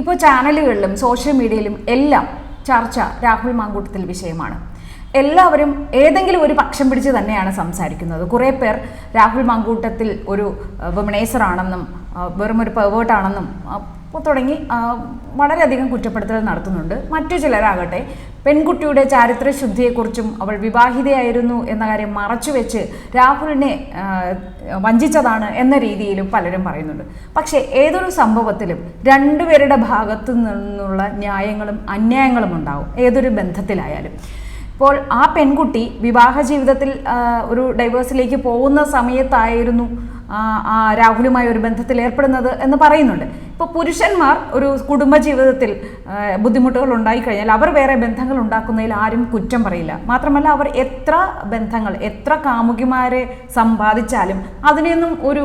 ഇപ്പോൾ ചാനലുകളിലും സോഷ്യൽ മീഡിയയിലും എല്ലാം ചർച്ച രാഹുൽ മാങ്കൂട്ടത്തിൽ വിഷയമാണ്. എല്ലാവരും ഏതെങ്കിലും ഒരു പക്ഷം പിടിച്ച് തന്നെയാണ് സംസാരിക്കുന്നത്. കുറേ പേർ രാഹുൽ മാങ്കൂട്ടത്തിൽ ഒരു വിമണേസർ ആണെന്നും ആ, വെറും ഒരു പെവേർട്ടാണെന്നും തുടങ്ങി വളരെയധികം കുറ്റപ്പെടുത്തൽ നടത്തുന്നുണ്ട്. മറ്റു ചിലരാകട്ടെ പെൺകുട്ടിയുടെ ചാരിത്ര ശുദ്ധിയെക്കുറിച്ചും അവൾ വിവാഹിതയായിരുന്നു എന്ന കാര്യം മറച്ചുവെച്ച് രാഹുലിനെ വഞ്ചിച്ചതാണ് എന്ന രീതിയിലും പലരും പറയുന്നുണ്ട്. പക്ഷേ ഏതൊരു സംഭവത്തിലും രണ്ടുപേരുടെ ഭാഗത്തു നിന്നുള്ള ന്യായങ്ങളും അന്യായങ്ങളും ഉണ്ടാവും ഏതൊരു ബന്ധത്തിലായാലും. ഇപ്പോൾ ആ പെൺകുട്ടി വിവാഹ ജീവിതത്തിൽ ഒരു ഡൈവേഴ്സിലേക്ക് പോകുന്ന സമയത്തായിരുന്നു രാഹുലുമായി ഒരു ബന്ധത്തിൽ ഏർപ്പെടുന്നത് എന്ന് പറയുന്നുണ്ട്. ഇപ്പോൾ പുരുഷന്മാർ ഒരു കുടുംബ ജീവിതത്തിൽ ആ, ബുദ്ധിമുട്ടുകൾ ഉണ്ടായിക്കഴിഞ്ഞാൽ അവർ വേറെ ബന്ധങ്ങൾ ഉണ്ടാക്കുന്നതിൽ ആരും കുറ്റം പറയില്ല. മാത്രമല്ല അവർ എത്ര ബന്ധങ്ങൾ എത്ര കാമുകിമാരെ സമ്പാദിച്ചാലും അതിനെയൊന്നും ഒരു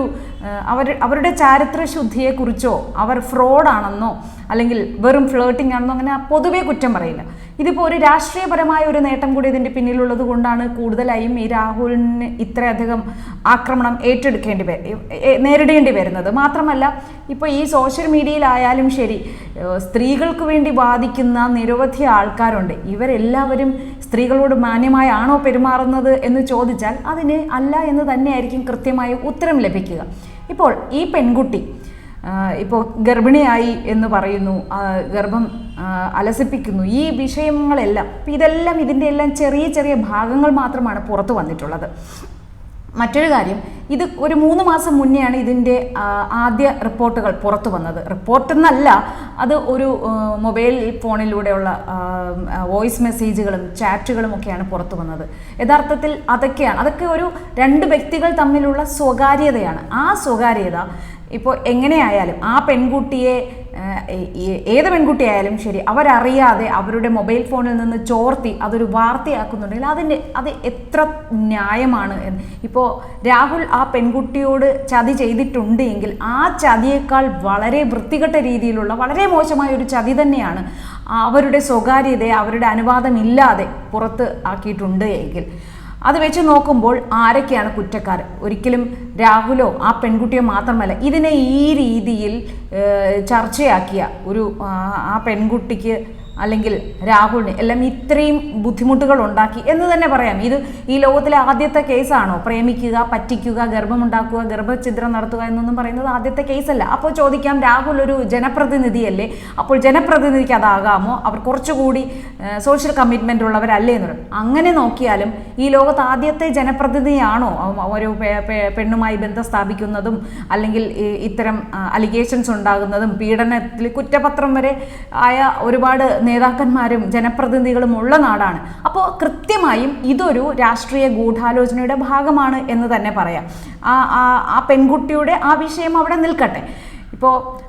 അവർ അവരുടെ ചാരിത്ര ശുദ്ധിയെക്കുറിച്ചോ അവർ ഫ്രോഡാണെന്നോ അല്ലെങ്കിൽ വെറും ഫ്ലേട്ടിംഗ് ആണെന്നോ അങ്ങനെ പൊതുവേ കുറ്റം പറയില്ല. ഇതിപ്പോൾ ഒരു രാഷ്ട്രീയപരമായ ഒരു നേട്ടം കൂടി ഇതിന്റെ പിന്നിലുള്ളത് കൊണ്ടാണ് കൂടുതലായും ഈ രാഹുലിന് ഇത്രയധികം ആക്രമണം ഏറ്റെടുക്കേണ്ടി നേരിടേണ്ടി വരുന്നത്. മാത്രമല്ല ഇപ്പോൾ ഈ സോഷ്യൽ മീഡിയയിലായാലും ശരി സ്ത്രീകൾക്ക് വേണ്ടി ബാധിക്കുന്ന നിരവധി ആൾക്കാരുണ്ട്. ഇവരെല്ലാവരും സ്ത്രീകളോട് മാന്യമായാണോ പെരുമാറുന്നത് എന്ന് ചോദിച്ചാൽ അതിന് അല്ല എന്ന് തന്നെയായിരിക്കും കൃത്യമായ ഉത്തരം ലഭിക്കുക. ഇപ്പോൾ ഈ പെൺകുട്ടി ഇപ്പോൾ ഗർഭിണിയായി എന്ന് പറയുന്നു. ഗർഭം അലസിപ്പിക്കുന്നു. ഈ വിഷയങ്ങളെല്ലാം അപ്പം ഇതെല്ലാം ഇതിന്റെ എല്ലാം ചെറിയ ചെറിയ ഭാഗങ്ങൾ മാത്രമാണ് പുറത്ത് വന്നിട്ടുള്ളത്. മറ്റൊരു കാര്യം ഇത് ഒരു മൂന്ന് മാസം മുന്നെയാണ് ഇതിന്റെ ആദ്യ റിപ്പോർട്ടുകൾ പുറത്തു വന്നത്. റിപ്പോർട്ട് എന്നല്ല അത് ഒരു മൊബൈൽ ഫോണിലൂടെയുള്ള വോയിസ് മെസ്സേജുകളും ചാറ്റുകളും ഒക്കെയാണ് പുറത്തു വന്നത്. യഥാർത്ഥത്തിൽ അതൊക്കെയാണ് അതൊക്കെ ഒരു രണ്ട് വ്യക്തികൾ തമ്മിലുള്ള സ്വകാര്യതയാണ്. ആ സ്വകാര്യത ഇപ്പോൾ എങ്ങനെയായാലും ആ പെൺകുട്ടിയെ ഏത് പെൺകുട്ടിയായാലും ശരി അവരറിയാതെ അവരുടെ മൊബൈൽ ഫോണിൽ നിന്ന് ചോർത്തി അതൊരു വാർത്തയാക്കുന്നുണ്ടെങ്കിൽ അതിന്റെ അത് എത്ര ന്യായമാണ് എന്ന്. ഇപ്പോൾ രാഹുൽ ആ പെൺകുട്ടിയോട് ചതി ചെയ്തിട്ടുണ്ട് എങ്കിൽ ആ ചതിയേക്കാൾ വളരെ വൃത്തികെട്ട രീതിയിലുള്ള വളരെ മോശമായ ഒരു ചതി തന്നെയാണ് അവരുടെ സ്വകാര്യതയെ അവരുടെ അനുവാദമില്ലാതെ പുറത്ത് ആക്കിയിട്ടുണ്ട് എങ്കിൽ. അത് വെച്ച് നോക്കുമ്പോൾ ആരൊക്കെയാണ് കുറ്റക്കാർ ഒരിക്കലും രാഹുലോ ആ പെൺകുട്ടിയോ മാത്രമല്ല ഇതിനെ ഈ രീതിയിൽ ചർച്ചയാക്കിയ ഒരു ആ, പെൺകുട്ടിക്ക് അല്ലെങ്കിൽ രാഹുലിന് എല്ലാം ഇത്രയും ബുദ്ധിമുട്ടുകൾ ഉണ്ടാക്കി എന്ന് തന്നെ പറയാം. ഇത് ഈ ലോകത്തിലെ ആദ്യത്തെ കേസാണോ? പ്രേമിക്കുക പറ്റിക്കുക ഗർഭമുണ്ടാക്കുക ഗർഭഛിദ്രം നടത്തുക എന്നൊന്നും പറയുന്നത് ആദ്യത്തെ കേസല്ല. അപ്പോൾ ചോദിക്കാം രാഹുൽ ഒരു ജനപ്രതിനിധിയല്ലേ? അപ്പോൾ ജനപ്രതിനിധിക്ക് അതാകാമോ? അവർ കുറച്ചുകൂടി സോഷ്യൽ കമ്മിറ്റ്മെന്റ് ഉള്ളവരല്ലേ എന്ന് പറയും. അങ്ങനെ നോക്കിയാലും ഈ ലോകത്ത് ആദ്യത്തെ ജനപ്രതിനിധിയാണോ? ഒരു പെണ്ണുമായി ബന്ധം സ്ഥാപിക്കുന്നതും അല്ലെങ്കിൽ ഇത്തരം അലിഗേഷൻസ് ഉണ്ടാകുന്നതും പീഡനത്തിൽ കുറ്റപത്രം വരെ ആയ ഒരുപാട് നേതാക്കന്മാരും ജനപ്രതിനിധികളും ഉള്ള നാടാണ്. അപ്പോൾ കൃത്യമായും ഇതൊരു രാഷ്ട്രീയ ഗൂഢാലോചനയുടെ ഭാഗമാണ് എന്ന് തന്നെ പറയാം. ആ ആ- പെൺകുട്ടിയുടെ ആ വിഷയം അവിടെ നിൽക്കട്ടെ. ഇപ്പോൾ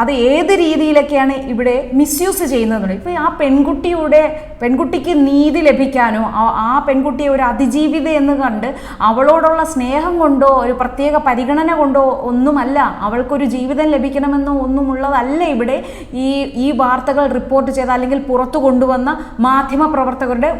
അത് ഏത് രീതിയിലൊക്കെയാണ് ഇവിടെ മിസ്യൂസ് ചെയ്യുന്നത് ഇപ്പോൾ ആ പെൺകുട്ടിയുടെ പെൺകുട്ടിക്ക് നീതി ലഭിക്കാനോ ആ പെൺകുട്ടിയെ ഒരു അതിജീവിത എന്ന് കണ്ട് അവളോടുള്ള സ്നേഹം കൊണ്ടോ ഒരു പ്രത്യേക പരിഗണന കൊണ്ടോ ഒന്നുമല്ല അവൾക്കൊരു ജീവിതം ലഭിക്കണമെന്നോ ഒന്നുമുള്ളതല്ല ഇവിടെ ഈ ഈ വാർത്തകൾ റിപ്പോർട്ട് ചെയ്ത അല്ലെങ്കിൽ പുറത്തു കൊണ്ടുവന്ന മാധ്യമ പ്രവർത്തകരുടെ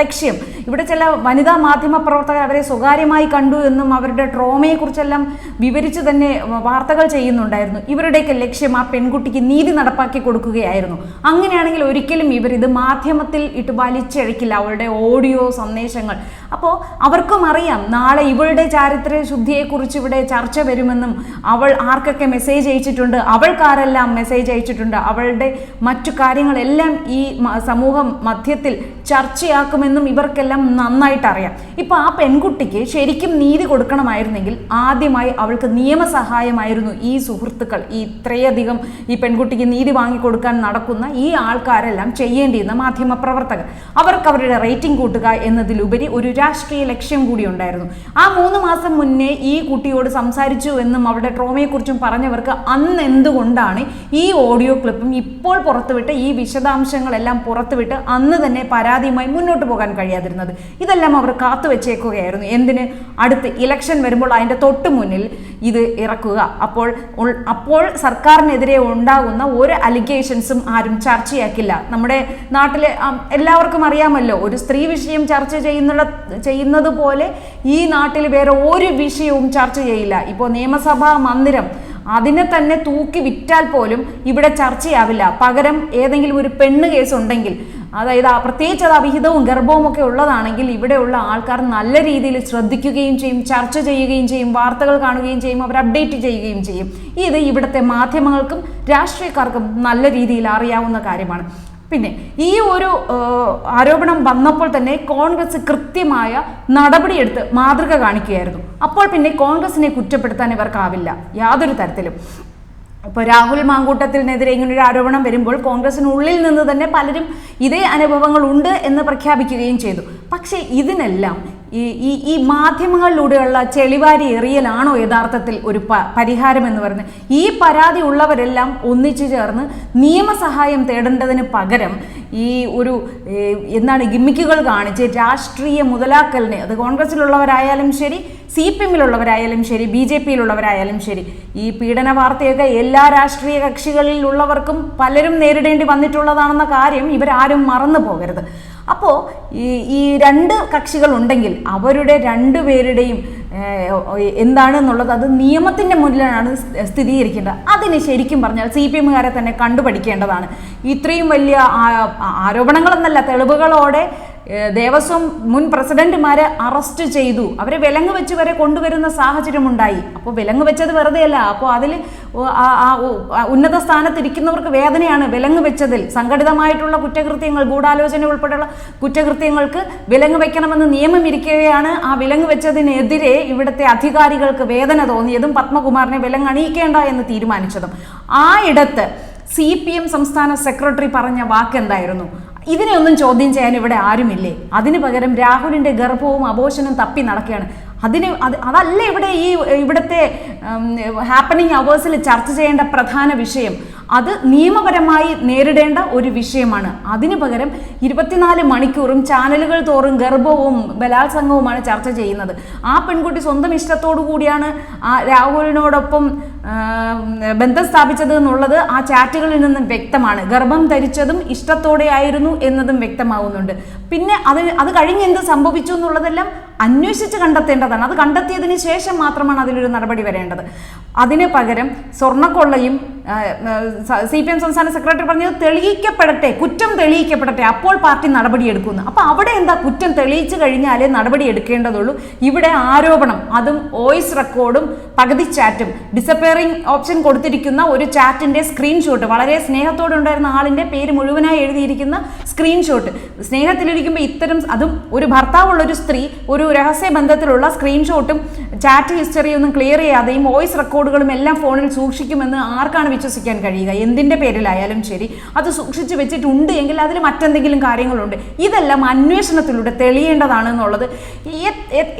ലക്ഷ്യം. ഇവിടെ ചില വനിതാ മാധ്യമ പ്രവർത്തകർ അവരെ സ്വകാര്യമായി കണ്ടു എന്നും അവരുടെ ട്രോമയെക്കുറിച്ചെല്ലാം വിവരിച്ച് തന്നെ വാർത്തകൾ ചെയ്യുന്നുണ്ടായിരുന്നു. ഇവരുടെയൊക്കെ ലക്ഷ്യം ആ പെൺകുട്ടിക്ക് നീതി നടപ്പാക്കി കൊടുക്കുകയായിരുന്നു. അങ്ങനെയാണെങ്കിൽ ഒരിക്കലും ഇവർ ഇത് മാധ്യമത്തിൽ ഇട്ട് വലിച്ചഴക്കില്ല അവളുടെ ഓഡിയോ സന്ദേശങ്ങൾ. അപ്പോൾ അവർക്കും അറിയാം നാളെ ഇവളുടെ ചാരിത്ര ശുദ്ധിയെക്കുറിച്ച് ഇവിടെ ചർച്ച വരുമെന്നും അവൾ ആർക്കൊക്കെ മെസ്സേജ് അയച്ചിട്ടുണ്ട് അവൾക്കാരെല്ലാം മെസ്സേജ് അയച്ചിട്ടുണ്ട് അവളുടെ മറ്റു കാര്യങ്ങളെല്ലാം ഈ സമൂഹം മധ്യത്തിൽ ചർച്ചയാക്കുമെന്നും ഇവർക്കെല്ലാം നന്നായിട്ട് അറിയാം ഇപ്പോൾ ആ പെൺകുട്ടിക്ക് ശരിക്കും നീതി കൊടുക്കണമായിരുന്നെങ്കിൽ ആദ്യമായി അവൾക്ക് നിയമസഹായമായിരുന്നു ഈ സുഹൃത്തുക്കൾ. ഈ ഇത്രയധികം ഈ പെൺകുട്ടിക്ക് നീതി വാങ്ങിക്കൊടുക്കാൻ നടക്കുന്ന ഈ ആൾക്കാരെല്ലാം ചെയ്യേണ്ടിയിരുന്ന മാധ്യമ പ്രവർത്തകർ അവർക്ക് അവരുടെ റേറ്റിംഗ് കൂട്ടുക എന്നതിലുപരി ഒരു രാഷ്ട്രീയ ലക്ഷ്യം കൂടി ഉണ്ടായിരുന്നു. ആ മൂന്ന് മാസം മുന്നേ ഈ കുട്ടിയോട് സംസാരിച്ചു എന്നും അവരുടെ ട്രോമയെക്കുറിച്ചും പറഞ്ഞവർക്ക് അന്ന് എന്തുകൊണ്ടാണ് ഈ ഓഡിയോ ക്ലിപ്പും ഇപ്പോൾ പുറത്തുവിട്ട് ഈ വിശദാംശങ്ങളെല്ലാം പുറത്തുവിട്ട് അന്ന് തന്നെ പരാതിയുമായി മുന്നോട്ട് പോകാൻ കഴിയാതിരുന്നത്? ഇതെല്ലാം അവർ കാത്തു വെച്ചേക്കുകയായിരുന്നു. എന്തിന്? അടുത്ത് ഇലക്ഷൻ വരുമ്പോൾ അതിന്റെ തൊട്ട് മുന്നിൽ ഇത് ഇറക്കുക. അപ്പോൾ അപ്പോൾ സർക്കാരിനെതിരെ ഉണ്ടാകുന്ന ഒരു അലിഗേഷൻസും ആരും ചർച്ചയാക്കില്ല. നമ്മുടെ നാട്ടിലെ എല്ലാവർക്കും അറിയാമല്ലോ ഒരു സ്ത്രീ വിഷയം ചർച്ച ചെയ്യുന്ന ചെയ്യുന്നത് പോലെ ഈ നാട്ടിൽ വേറെ ഒരു വിഷയവും ചർച്ച ചെയ്യില്ല. ഇപ്പോൾ നിയമസഭാ മന്ദിരം അതിനെ തന്നെ തൂക്കി വിറ്റാൽ പോലും ഇവിടെ ചർച്ചയാവില്ല. പകരം ഏതെങ്കിലും ഒരു പെണ്ണ് കേസ് ഉണ്ടെങ്കിൽ അതായത് പ്രത്യേകിച്ച് അത് അവിഹിതവും ഗർഭവും ഒക്കെ ഉള്ളതാണെങ്കിൽ ഇവിടെയുള്ള ആൾക്കാർ നല്ല രീതിയിൽ ശ്രദ്ധിക്കുകയും ചെയ്യും ചർച്ച ചെയ്യുകയും ചെയ്യും വാർത്തകൾ കാണുകയും ചെയ്യും അവർ അപ്ഡേറ്റ് ചെയ്യുകയും ചെയ്യും. ഇത് ഇവിടുത്തെ മാധ്യമങ്ങൾക്കും രാഷ്ട്രീയക്കാർക്കും നല്ല രീതിയിൽ അറിയാവുന്ന കാര്യമാണ്. പിന്നെ ഈ ഒരു ആരോപണം വന്നപ്പോൾ തന്നെ കോൺഗ്രസ് കൃത്യമായ നടപടിയെടുത്ത് മാതൃക കാണിക്കുകയായിരുന്നു. അപ്പോൾ പിന്നെ കോൺഗ്രസിനെ കുറ്റപ്പെടുത്താൻ ഇവർക്കാവില്ല. യാതൊരു തരത്തിലും. ഇപ്പോൾ രാഹുൽ മാങ്കൂട്ടത്തിനെതിരെ ഇങ്ങനെ ഒരു ആരോപണം വരുമ്പോൾ കോൺഗ്രസിനുള്ളിൽ നിന്ന് തന്നെ പലരും ഇതേ അനുഭവങ്ങൾ ഉണ്ട് എന്ന് പ്രഖ്യാപിക്കുകയും ചെയ്തു. പക്ഷേ ഇതിനെല്ലാം ഈ ഈ മാധ്യമങ്ങളിലൂടെയുള്ള ചെളിവാരി എറിയലാണോ യഥാർത്ഥത്തിൽ ഒരു പ പരിഹാരം എന്ന് പറയുന്നത്? ഈ പരാതി ഉള്ളവരെല്ലാം ഒന്നിച്ചു ചേർന്ന് നിയമസഹായം തേടേണ്ടതിന് പകരം ഈ ഒരു എന്താണ് ഗിമ്മിക്കുകൾ കാണിച്ച് രാഷ്ട്രീയ മുതലാക്കലിനെ അത് കോൺഗ്രസ്സിലുള്ളവരായാലും ശരി സി പി എമ്മിലുള്ളവരായാലും ശരി ബി ജെ പിയിലുള്ളവരായാലും ശരി ഈ പീഡന വാർത്തയൊക്കെ എല്ലാ രാഷ്ട്രീയ കക്ഷികളിലുള്ളവർക്കും പലരും നേരിടേണ്ടി വന്നിട്ടുള്ളതാണെന്ന കാര്യം ഇവരാരും മറന്നു പോകരുത്. അപ്പോൾ ഈ ഈ രണ്ട് കക്ഷികൾ ഉണ്ടെങ്കിൽ അവരുടെ രണ്ടുപേരുടെയും പേരുടെയും എന്താണെന്നുള്ളത് അത് നിയമത്തിന്റെ മുന്നിലാണ് സ്ഥിരീകരിക്കേണ്ടത്. അതിന് ശരിക്കും പറഞ്ഞാൽ സി പി എമ്മുകാരെ തന്നെ കണ്ടുപഠിക്കേണ്ടതാണ്. ഇത്രയും വലിയ ആരോപണങ്ങളെന്നല്ല തെളിവുകളോടെ ദേവസ്വം മുൻ പ്രസിഡന്റുമാരെ അറസ്റ്റ് ചെയ്തു. അവരെ വിലങ്ങ് വെച്ച് വരെ കൊണ്ടുവരുന്ന സാഹചര്യം ഉണ്ടായി അപ്പോൾ വിലങ്ങ് വെച്ചത് വെറുതെയല്ല. അപ്പോൾ അതിൽ ഉന്നത സ്ഥാനത്തിരിക്കുന്നവർക്ക് വേദനയാണ് വിലങ്ങ് വെച്ചതിൽ. സംഘടിതമായിട്ടുള്ള കുറ്റകൃത്യങ്ങൾ ഗൂഢാലോചന ഉൾപ്പെടെയുള്ള കുറ്റകൃത്യങ്ങൾക്ക് വിലങ്ങ് വെക്കണമെന്ന് നിയമം ഇരിക്കുകയാണ് ആ വിലങ്ങ് വെച്ചതിനെതിരെ ഇവിടുത്തെ അധികാരികൾക്ക് വേദന തോന്നിയതും പത്മകുമാറിനെ വിലങ്ങണിയിക്കേണ്ട എന്ന് തീരുമാനിച്ചതും. ആ ഇടത്ത് സി പി എം സംസ്ഥാന സെക്രട്ടറി പറഞ്ഞ വാക്ക് എന്തായിരുന്നു ഇതിനെ ഒന്നും ചോദ്യം ചെയ്യാൻ ഇവിടെ ആരുമില്ലേ? അതിനു പകരം രാഹുലിന്റെ ഗർഭവും അബോഷനും തപ്പി നടക്കുകയാണ്. അതിന് അത് അതല്ല ഇവിടെ ഈ ഇവിടുത്തെ ഹാപ്പനിങ് അവേഴ്സിൽ ചർച്ച ചെയ്യേണ്ട പ്രധാന വിഷയം. അത് നിയമപരമായി നേരിടേണ്ട ഒരു വിഷയമാണ്. അതിനു പകരം ഇരുപത്തിനാല് മണിക്കൂറും ചാനലുകൾ തോറും ഗർഭവും ബലാത്സംഗവുമാണ് ചർച്ച ചെയ്യുന്നത്. ആ പെൺകുട്ടി സ്വന്തം ഇഷ്ടത്തോടു കൂടിയാണ് രാഹുലിനോടൊപ്പം ബന്ധം സ്ഥാപിച്ചത് എന്നുള്ളത് ആ ചാറ്റുകളിൽ നിന്നും വ്യക്തമാണ്. ഗർഭം ധരിച്ചതും ഇഷ്ടത്തോടെ ആയിരുന്നു എന്നതും വ്യക്തമാവുന്നുണ്ട്. പിന്നെ അത് അത് കഴിഞ്ഞ് എന്ത് സംഭവിച്ചു എന്നുള്ളതെല്ലാം അന്വേഷിച്ച് കണ്ടെത്തേണ്ടതാണ്. അത് കണ്ടെത്തിയതിന് ശേഷം മാത്രമാണ് അതിലൊരു നടപടി വരേണ്ടത്. അതിന് പകരം സ്വർണക്കൊള്ളയും സി പി എം സംസ്ഥാന സെക്രട്ടറി പറഞ്ഞത് തെളിയിക്കപ്പെടട്ടെ കുറ്റം തെളിയിക്കപ്പെടട്ടെ അപ്പോൾ പാർട്ടി നടപടിയെടുക്കുന്നു അപ്പൊ അവിടെ എന്താ കുറ്റം തെളിയിച്ചു കഴിഞ്ഞാലേ നടപടി എടുക്കേണ്ടതുള്ളൂ. ഇവിടെ ആരോപണം അതും വോയിസ് റെക്കോർഡും പകുതി ചാറ്റും ഡിസപ്പയറിംഗ് ഓപ്ഷൻ കൊടുത്തിരിക്കുന്ന ഒരു ചാറ്റിന്റെ സ്ക്രീൻഷോട്ട്. വളരെ സ്നേഹത്തോടെ ഉണ്ടായിരുന്ന ആളിന്റെ പേര് മുഴുവനായി എഴുതിയിരിക്കുന്ന സ്ക്രീൻഷോട്ട്. സ്നേഹത്തിലിരിക്കുമ്പോൾ ഇത്തരം അതും ഒരു ഭർത്താവുള്ള ഒരു സ്ത്രീ ഒരു രഹസ്യ ബന്ധത്തിലുള്ള സ്ക്രീൻഷോട്ടും ചാറ്റ് ഹിസ്റ്ററി ഒന്നും ക്ലിയർ ചെയ്യാതെയും വോയിസ് റെക്കോർഡുകളും എല്ലാം ഫോണിൽ സൂക്ഷിക്കുമെന്ന് ആർക്കാണ് വിശ്വസിക്കാൻ കഴിയുക? എന്തിന്റെ പേരിലായാലും ശരി. അത് സൂക്ഷിച്ചു വെച്ചിട്ടുണ്ട് എങ്കിൽ അതിൽ മറ്റെന്തെങ്കിലും കാര്യങ്ങളുണ്ട്. ഇതെല്ലാം അന്വേഷണത്തിലൂടെ തെളിയേണ്ടതാണ് എന്നുള്ളത്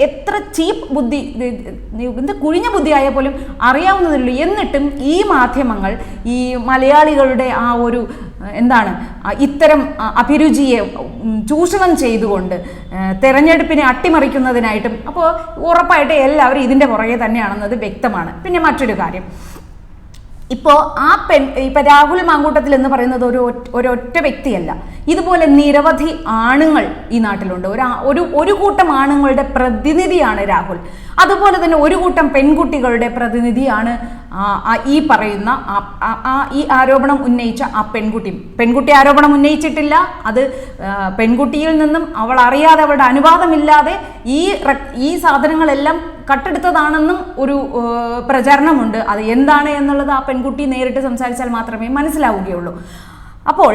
എത്ര ചീപ്പ് ബുദ്ധി എന്ത് കുഴിഞ്ഞ ബുദ്ധിയായ പോലും അറിയാവുന്നതിലുള്ളൂ എന്നിട്ടും ഈ മാധ്യമങ്ങൾ ഈ മലയാളികളുടെ ആ ഒരു എന്താണ്? ഇത്തരം അഭിരുചിയെ ചൂഷണം ചെയ്തുകൊണ്ട് തെരഞ്ഞെടുപ്പിനെ അട്ടിമറിക്കുന്നതിനായിട്ടും അപ്പോൾ ഉറപ്പായിട്ട് എല്ലാവരും ഇതിന്റെ പുറകെ തന്നെയാണെന്നത് വ്യക്തമാണ്. പിന്നെ മറ്റൊരു കാര്യം. ഇപ്പോൾ ആ പെൺ ഇപ്പം രാഹുൽ മാങ്കൂട്ടത്തിൽ എന്ന് പറയുന്നത് ഒരു ഒരൊറ്റ വ്യക്തിയല്ല. ഇതുപോലെ നിരവധി ആണുങ്ങൾ ഈ നാട്ടിലുണ്ട്. ഒരു ഒരു ഒരു കൂട്ടം ആണുങ്ങളുടെ പ്രതിനിധിയാണ് രാഹുൽ. അതുപോലെ തന്നെ ഒരു കൂട്ടം പെൺകുട്ടികളുടെ പ്രതിനിധിയാണ് ഈ പറയുന്ന ഈ ആരോപണം ഉന്നയിച്ച ആ പെൺകുട്ടി. പെൺകുട്ടി ആരോപണം ഉന്നയിച്ചിട്ടില്ല. അത് പെൺകുട്ടിയിൽ നിന്നും അവൾ അറിയാതെ അവളുടെ അനുവാദമില്ലാതെ ഈ ഈ സാധനങ്ങളെല്ലാം കട്ടെടുത്തതാണെന്നും ഒരു പ്രചരണമുണ്ട്. അത് എന്താണ് എന്നുള്ളത് ആ പെൺകുട്ടി നേരിട്ട് സംസാരിച്ചാൽ മാത്രമേ മനസ്സിലാവുകയുള്ളൂ. അപ്പോൾ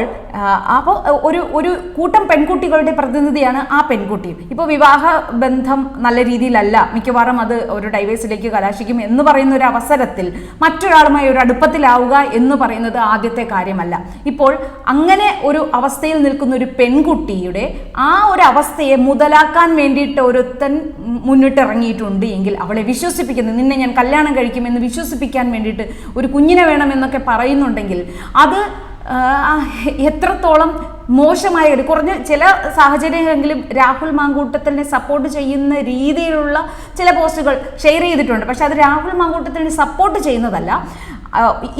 അപ്പോൾ ഒരു ഒരു കൂട്ടം പെൺകുട്ടികളുടെ പ്രതിനിധിയാണ് ആ പെൺകുട്ടി. ഇപ്പോൾ വിവാഹ ബന്ധം നല്ല രീതിയിലല്ല. മിക്കവാറും അത് ഒരു ഡൈവേഴ്സിലേക്ക് കലാശിക്കും എന്ന് പറയുന്ന ഒരു അവസരത്തിൽ മറ്റൊരാളുമായി ഒരു അടുപ്പത്തിലാവുക എന്ന് പറയുന്നത് ആദ്യത്തെ കാര്യമല്ല. ഇപ്പോൾ അങ്ങനെ ഒരു അവസ്ഥയിൽ നിൽക്കുന്ന ഒരു പെൺകുട്ടിയുടെ ആ ഒരു അവസ്ഥയെ മുതലാക്കാൻ വേണ്ടിയിട്ട് ഒരുത്തൻ മുന്നിട്ടിറങ്ങിയിട്ടുണ്ട് എങ്കിൽ അവളെ വിശ്വസിപ്പിക്കുന്നു. നിന്നെ ഞാൻ കല്യാണം കഴിക്കുമെന്ന് വിശ്വസിപ്പിക്കാൻ വേണ്ടിയിട്ട് ഒരു കുഞ്ഞിനെ വേണമെന്നൊക്കെ പറയുന്നുണ്ടെങ്കിൽ അത് എത്രത്തോളം മോശമായ ഒരു കുറഞ്ഞ ചില സാഹചര്യങ്ങളെങ്കിലും രാഹുൽ മാങ്കൂട്ടത്തിനെ സപ്പോർട്ട് ചെയ്യുന്ന രീതിയിലുള്ള ചില പോസ്റ്റുകൾ ഷെയർ ചെയ്തിട്ടുണ്ട്. പക്ഷെ അത് രാഹുൽ മാങ്കൂട്ടത്തിനെ സപ്പോർട്ട് ചെയ്യുന്നതല്ല.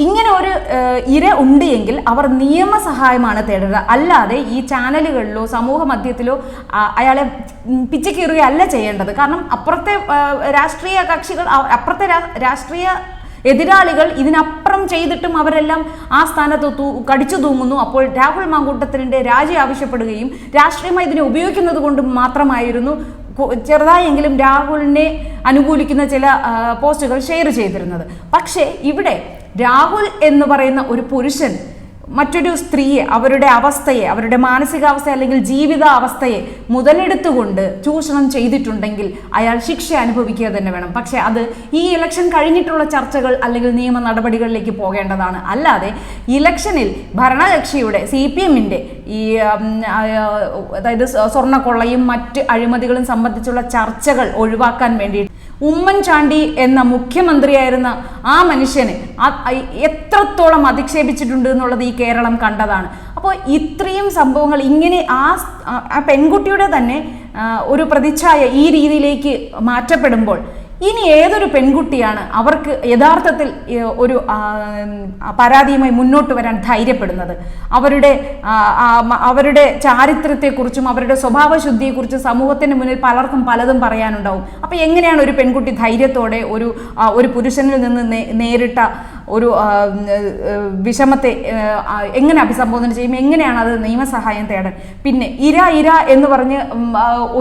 ഇങ്ങനെ ഒരു ഇര ഉണ്ട് എങ്കിൽ അവർ നിയമസഹായമാണ് തേടുന്നത് അല്ലാതെ ഈ ചാനലുകളിലോ സമൂഹ മധ്യത്തിലോ അയാളെ പിച്ചക്കീറുകയല്ല ചെയ്യേണ്ടത്. കാരണം അപ്പുറത്തെ രാഷ്ട്രീയ കക്ഷികൾ അപ്പുറത്തെ രാഷ്ട്രീയ എതിരാളികൾ ഇതിനപ്പുറം ചെയ്തിട്ടും അവരെല്ലാം ആ സ്ഥാനത്ത് കടിച്ചു തൂങ്ങുന്നു. അപ്പോൾ രാഹുൽ മാങ്കൂട്ടത്തിന്റെ രാജി ആവശ്യപ്പെടുകയും രാഷ്ട്രീയമായി ഇതിനെ ഉപയോഗിക്കുന്നത് കൊണ്ട് മാത്രമായിരുന്നു. ചെറുതായെങ്കിലും രാഹുലിനെ അനുകൂലിക്കുന്ന ചില പോസ്റ്റുകൾ ഷെയർ ചെയ്തിരുന്നത്. പക്ഷേ ഇവിടെ രാഹുൽ എന്ന് പറയുന്ന ഒരു പുരുഷൻ മറ്റൊരു സ്ത്രീയെ അവരുടെ അവസ്ഥയെ അവരുടെ മാനസികാവസ്ഥ അല്ലെങ്കിൽ ജീവിതാവസ്ഥയെ മുതലെടുത്തുകൊണ്ട് ചൂഷണം ചെയ്തിട്ടുണ്ടെങ്കിൽ അയാൾ ശിക്ഷ അനുഭവിക്കുക തന്നെ വേണം. പക്ഷേ അത് ഈ ഇലക്ഷൻ കഴിഞ്ഞിട്ടുള്ള ചർച്ചകൾ അല്ലെങ്കിൽ നിയമ നടപടികളിലേക്ക് പോകേണ്ടതാണ്. അല്ലാതെ ഇലക്ഷനിൽ ഭരണകക്ഷിയുടെ സി പി എമ്മിന്റെ ഈ അതായത് സ്വർണക്കൊള്ളയും മറ്റ് അഴിമതികളും സംബന്ധിച്ചുള്ള ചർച്ചകൾ ഒഴിവാക്കാൻ വേണ്ടി ഉമ്മൻചാണ്ടി എന്ന മുഖ്യമന്ത്രിയായിരുന്ന ആ മനുഷ്യനെ എത്രത്തോളം അധിക്ഷേപിച്ചിട്ടുണ്ട് എന്നുള്ളത് ഈ കേരളം കണ്ടതാണ്. അപ്പോൾ ഇത്രയും സംഭവങ്ങൾ ഇങ്ങനെ ആ- ആ പെൺകുട്ടിയുടെ തന്നെ ഒരു പ്രതിച്ഛായ ഈ രീതിയിലേക്ക് മാറ്റപ്പെടുമ്പോൾ ഇനി ഏതൊരു പെൺകുട്ടിയാണ് അവർക്ക് യഥാർത്ഥത്തിൽ ഒരു പരാതിയുമായി മുന്നോട്ട് വരാൻ ധൈര്യപ്പെടുന്നത്? അവരുടെ അവരുടെ ചാരിത്രത്തെക്കുറിച്ചും അവരുടെ സ്വഭാവശുദ്ധിയെക്കുറിച്ചും സമൂഹത്തിന് മുന്നിൽ പലർക്കും പലതും പറയാനുണ്ടാവും. അപ്പോൾ എങ്ങനെയാണ് ഒരു പെൺകുട്ടി ധൈര്യത്തോടെ ഒരു ഒരു പുരുഷനിൽ നിന്ന് നേരിട്ട ഒരു വിഷമത്തെ എങ്ങനെ അഭിസംബോധന ചെയ്യും? എങ്ങനെയാണ് അത് നിയമസഹായം തേടാൻ? പിന്നെ ഇര ഇര എന്ന് പറഞ്ഞ്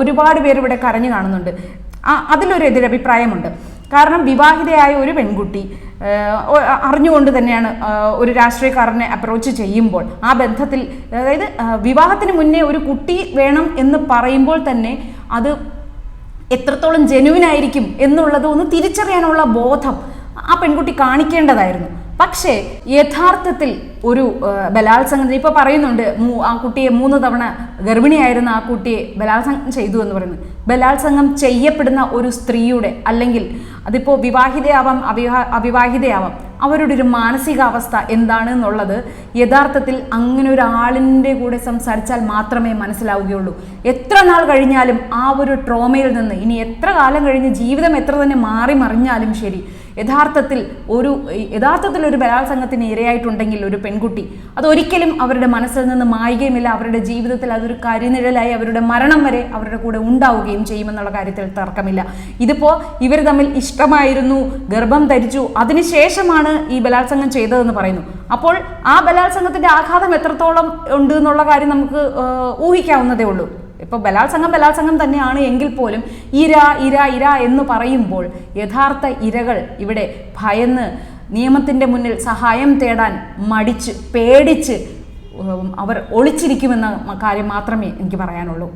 ഒരുപാട് പേര് ഇവിടെ കരഞ്ഞു കാണുന്നുണ്ട്. അതിലൊരു എതിരഭിപ്രായമുണ്ട് കാരണം വിവാഹിതയായ ഒരു പെൺകുട്ടി അറിഞ്ഞുകൊണ്ട് തന്നെയാണ് ഒരു രാഷ്ട്രീയക്കാരനെ അപ്രോച്ച് ചെയ്യുമ്പോൾ. ആ ബന്ധത്തിൽ അതായത് വിവാഹത്തിന് മുന്നേ ഒരു കുട്ടി വേണം എന്ന് പറയുമ്പോൾ തന്നെ അത് എത്രത്തോളം ജെനുവിൻ ആയിരിക്കും എന്നുള്ളത് ഒന്ന് തിരിച്ചറിയാനുള്ള ബോധം ആ പെൺകുട്ടി കാണിക്കേണ്ടതായിരുന്നു. പക്ഷേ യഥാർത്ഥത്തിൽ ഒരു ബലാത്സംഗം ഇപ്പോൾ പറയുന്നുണ്ട് ആ കുട്ടിയെ മൂന്ന് തവണ ഗർഭിണിയായിരുന്ന ആ കുട്ടിയെ ബലാത്സംഗം ചെയ്തു എന്ന് പറയുന്നത്. ബലാത്സംഗം ചെയ്യപ്പെടുന്ന ഒരു സ്ത്രീയുടെ അല്ലെങ്കിൽ അതിപ്പോ വിവാഹിതയാവാം അവിവാ അവിവാഹിതയാവാം അവരുടെ ഒരു മാനസികാവസ്ഥ എന്താണ് എന്നുള്ളത് യഥാർത്ഥത്തിൽ അങ്ങനെ ഒരാളിന്റെ കൂടെ സംസാരിച്ചാൽ മാത്രമേ മനസ്സിലാവുകയുള്ളൂ. എത്ര നാൾ കഴിഞ്ഞാലും ആ ഒരു ട്രോമയിൽ നിന്ന് ഇനി എത്ര കാലം കഴിഞ്ഞ് ജീവിതം എത്ര തന്നെ മാറി മറിഞ്ഞാലും ശരി യഥാർത്ഥത്തിൽ ഒരു യഥാർത്ഥത്തിൽ ഒരു ബലാത്സംഗത്തിന് ഇരയായിട്ടുണ്ടെങ്കിൽ ഒരു പെൺകുട്ടി അതൊരിക്കലും അവരുടെ മനസ്സിൽ നിന്ന് മായുകയുമില്ല. അവരുടെ ജീവിതത്തിൽ അതൊരു കരിനിഴലായി അവരുടെ മരണം വരെ അവരുടെ കൂടെ ഉണ്ടാവുകയും ചെയ്യുമെന്നുള്ള കാര്യത്തിൽ തർക്കമില്ല. ഇതിപ്പോൾ ഇവർ തമ്മിൽ ഇഷ്ടമായിരുന്നു ഗർഭം ധരിച്ചു അതിനുശേഷമാണ് ഈ ബലാത്സംഗം ചെയ്തതെന്ന് പറയുന്നു. അപ്പോൾ ആ ബലാത്സംഗത്തിന്റെ ആഘാതം എത്രത്തോളം ഉണ്ട് എന്നുള്ള കാര്യം നമുക്ക് ഊഹിക്കാവുന്നതേ ഉള്ളൂ. ഇപ്പോൾ ബലാത്സംഗം ബലാത്സംഗം തന്നെയാണ് എങ്കിൽ പോലും ഇര ഇര ഇര എന്ന് പറയുമ്പോൾ യഥാർത്ഥ ഇരകൾ ഇവിടെ ഭയന്ന് നിയമത്തിന്റെ മുന്നിൽ സഹായം തേടാൻ മടിച്ച് പേടിച്ച് അവർ ഒളിച്ചിരിക്കുമെന്ന കാര്യം മാത്രമേ എനിക്ക് പറയാനുള്ളൂ.